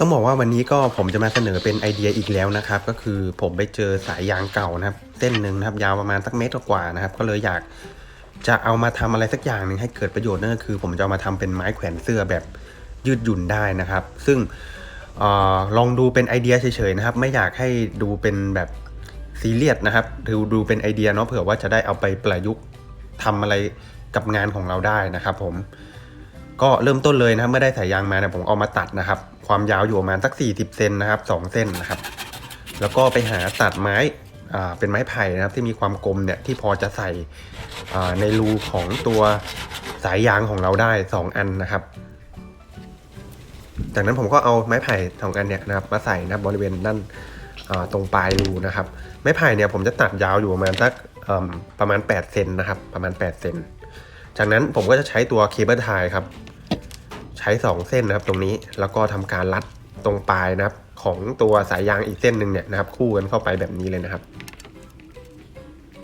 ต้องบอกว่าวันนี้ก็ผมจะมาเสนอเป็นไอเดียอีกแล้วนะครับ ก็คือผมไปเจอสายยางเก่านะครับ เส้นหนึ่งนะครับ ยาวประมาณสักเมตรกว่านะครับ ก็เลยอยากจะเอามาทำอะไรสักอย่างหนึ่งให้เกิดประโยชน์นั่นก็คือ ผมจะเอามาทำเป็นไม้แขวนเสื้อแบบยืดหยุ่นได้นะครับ ซึ่งออลองดูเป็นไอเดียเฉยๆนะครับ ไม่อยากให้ดูเป็นแบบซีเรียสนะครับดูดูเป็นไอเดียเนาะเผื่อว่าจะได้เอาไปประยุกต์ทำอะไรกับงานของเราได้นะครับผม ก็เริ่มต้นเลยนะครับเมื่อได้สายยางมาเนี่ยผมเอามาตัดนะครับ ความยาวอยู่ประมาณสัก 40เซนนะครับ2เส้นนะครับ แล้วก็ไปหาตัดไม้อ่าเป็นไม้ไผ่นะครับที่มีความกลมเนี่ยที่พอจะใส่ในรูของตัวสายยางของเราได้ 2 อันนะครับ จากนั้นผมก็เอาไม้ไผ่สองอันเนี่ยนะครับมาใส่นะรบบริเวณด้านอ่าตรงปลายรูนะครับ ไม้ไผ่เนี่ยผมจะตัดยาวอยู่ประมาณสักประมาณ8เซนนะครับประมาณ8เซนจากนั้นผมก็จะใช้ตัวเคเบิลไทครับ ใช้ 2 เส้นนะครับตรงนี้แล้วก็ทำการรัดตรงปลายนะครับ ของตัวสายยางอีกเส้นหนึ่งเนี่ยนะครับ คู่กันเข้าไปแบบนี้เลยนะครับ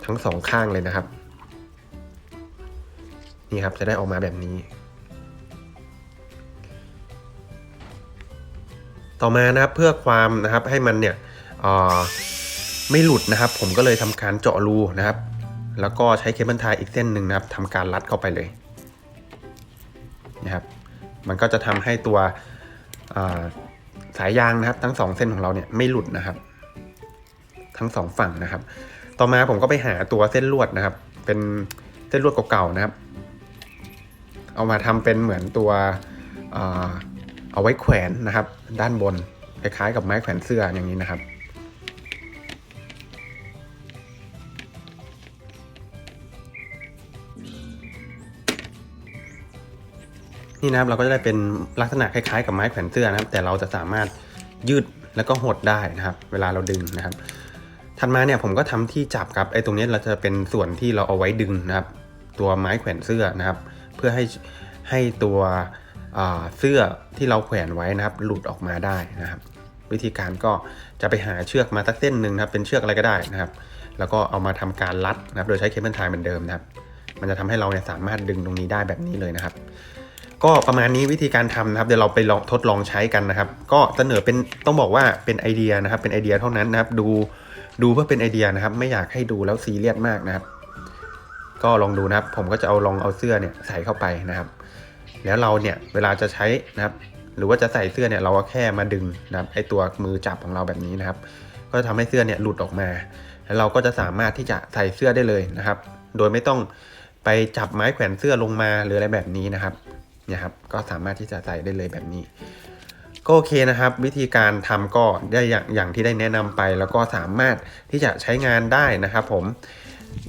ทั้งสองข้างเลยนะครับ นี่ครับจะได้ออกมาแบบนี้ ต่อมานะครับเพื่อความนะครับให้มันเนี่ยเออไม่หลุดนะครับ ผมก็เลยทำการเจาะรูนะครับ แล้วก็ใช้เคเบิลไทยอีกเส้นหนึ่งนะครับทำการรัดเข้าไปเลยนะครับ มันก็จะทำให้ตัวสายยางนะครับ ทั้งสองเส้นของเราเนี่ยไม่หลุดนะครับ ทั้งสองฝั่งนะครับ ต่อมาผมก็ไปหาตัวเส้นลวดนะครับ เป็นเส้นลวดเก่าๆนะครับ เอามาทำเป็นเหมือนตัวเอาไว้แขวนนะครับ ด้านบนคล้ายๆกับไม้แขวนเสื้ออย่างนี้นะครับ นี่นะครับเราก็จะได้เป็นลักษณะคล้ายๆ กับไม้แขวนเสื้อนะครับ แต่เราจะสามารถยืดแล้วก็หดได้นะครับ เวลาเราดึงนะครับ ถัดมาเนี่ยผมก็ทำที่จับครับไอ้ตรงนี้เราจะเป็นส่วนที่เราเอาไว้ดึงนะครับ ตัวไม้แขวนเสื้อนะครับ เพื่อให้ให้ตัวเสื้อที่เราแขวนไว้นะครับ หลุดออกมาได้นะครับ วิธีการก็จะไปหาเชือกมาสักเส้นหนึ่งนะครับ เป็นเชือกอะไรก็ได้นะครับ แล้วก็เอามาทำการรัดนะครับ โดยใช้เคเบิลไทยเหมือนเดิมนะครับ มันจะทำให้เราเนี่ยสามารถดึงตรงนี้ได้แบบนี้เลยนะครับ ก็ประมาณนี้วิธีการทำนะครับ เดี๋ยวเราไปลองทดลองใช้กันนะครับ ก็เสนอเป็นต้องบอกว่าเป็นไอเดียนะครับ เป็นไอเดียเท่านั้นนะครับ ดูดูเพื่อเป็นไอเดียนะครับ ไม่อยากให้ดูแล้วซีเรียสมากนะครับ ก็ลองดูนะครับ ผมก็จะเอาลองเอาเสื้อเนี่ยใส่เข้าไปนะครับ แล้วเราเนี่ยเวลาจะใช้นะครับ หรือว่าจะใส่เสื้อเนี่ยเราก็แค่มาดึงนะครับไอตัวมือจับของเราแบบนี้นะครับ ก็จะทำให้เสื้อเนี่ยหลุดออกมา แล้วเราก็จะสามารถที่จะใส่เสื้อได้เลยนะครับ โดยไม่ต้องไปจับไม้แขวนเสื้อลงมาหรืออะไรแบบนี้นะครับ นี่ยครับ ก็สามารถที่จะใส่ได้เลยแบบนี้ ก็โอเคนะครับ วิธีการทำก็ได้อย่างอย่างที่ได้แนะนำไป แล้วก็สามารถที่จะใช้งานได้นะครับผม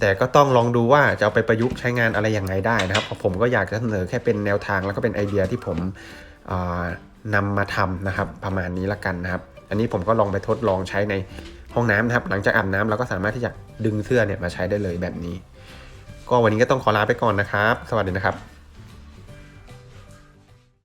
แต่ก็ต้องลองดูว่าจะเอาไปประยุกต์ใช้งานอะไรอย่างไรได้นะครับผมก็อยากจะเสนอแค่เป็นแนวทางแล้วก็เป็นไอเดียที่ผมอ่านำมาทำนะครับประมาณนี้ละกันนะครับ อันนี้ผมก็ลองไปทดลองใช้ในห้องน้ำนะครับ หลังจากอาบน้ำเราก็สามารถที่จะดึงเสื้อเนี่ยมาใช้ได้เลยแบบนี้ ก็วันนี้ก็ต้องขอลาไปก่อนนะครับ สวัสดีนะครับ